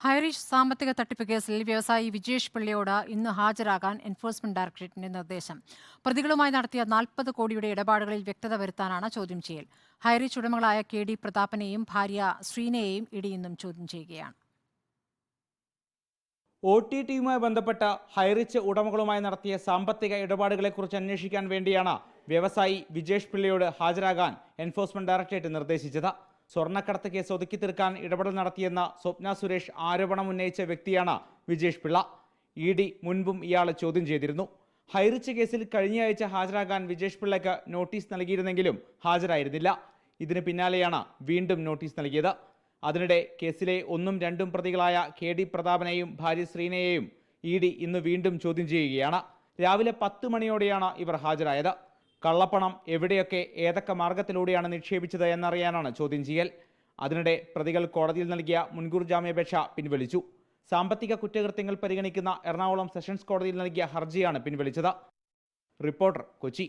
ഹൈറിഷ് സാമ്പത്തിക തട്ടിപ്പ് കേസിൽ വ്യവസായി വിജേഷ് പിള്ളയോട് ഇന്ന് ഹാജരാകാൻ എൻഫോഴ്സ്മെന്റ് ഡയറക്ടറേറ്റിന്റെ നിർദ്ദേശം. പ്രതികളുമായി നടത്തിയ നാൽപ്പത് കോടിയുടെ ഇടപാടുകളിൽ വ്യക്തത വരുത്താനാണ് ചോദ്യം ചെയ്യൽ. ഹൈറിച്ച് ഉടമകളായ കെ ഡി പ്രതാപനെയും ഭാര്യ ശ്രീനയെയും ഇടി ഇന്നും ചോദ്യം ചെയ്യുകയാണ്. ഒ ടി ടിയുമായി ബന്ധപ്പെട്ട ഹൈറിച്ച് ഉടമകളുമായി നടത്തിയ സാമ്പത്തിക ഇടപാടുകളെക്കുറിച്ച് അന്വേഷിക്കാൻ വേണ്ടിയാണ് വ്യവസായി വിജേഷ് പിള്ളയോട് ഹാജരാകാൻ എൻഫോഴ്സ്മെന്റ് ഡയറക്ടറേറ്റ് നിർദ്ദേശിച്ചത്. സ്വർണക്കടത്ത് കേസ് ഒതുക്കി തീർക്കാൻ ഇടപെടൽ നടത്തിയെന്ന സ്വപ്ന സുരേഷ് ആരോപണം ഉന്നയിച്ച വ്യക്തിയാണ് വിജേഷ് പിള്ള. ഇ ഡി മുൻപും ഇയാളെ ചോദ്യം ചെയ്തിരുന്നു. ഹൈറിച്ച് കേസിൽ കഴിഞ്ഞയാഴ്ച ഹാജരാകാൻ വിജേഷ് പിള്ളയ്ക്ക് നോട്ടീസ് നൽകിയിരുന്നെങ്കിലും ഹാജരായിരുന്നില്ല. ഇതിന് പിന്നാലെയാണ് വീണ്ടും നോട്ടീസ് നൽകിയത്. അതിനിടെ കേസിലെ ഒന്നും രണ്ടും പ്രതികളായ കെ ഡി പ്രതാപനെയും ഭാര്യ ശ്രീനയെയും ഇ ഡി ഇന്ന് വീണ്ടും ചോദ്യം ചെയ്യുകയാണ്. രാവിലെ പത്ത് മണിയോടെയാണ് ഇവർ ഹാജരായത്. കള്ളപ്പണം എവിടെയൊക്കെ ഏതൊക്കെ മാർഗത്തിലൂടെയാണ് നിക്ഷേപിച്ചത് എന്നറിയാനാണ് ചോദ്യം ചെയ്യൽ. അതിനിടെ പ്രതികൾ കോടതിയിൽ നൽകിയ മുൻകൂർ ജാമ്യാപേക്ഷ പിൻവലിച്ചു. സാമ്പത്തിക കുറ്റകൃത്യങ്ങൾ പരിഗണിക്കുന്ന എറണാകുളം സെഷൻസ് കോടതിയിൽ നൽകിയ ഹർജിയാണ് പിൻവലിച്ചത്. റിപ്പോർട്ടർ കൊച്ചി.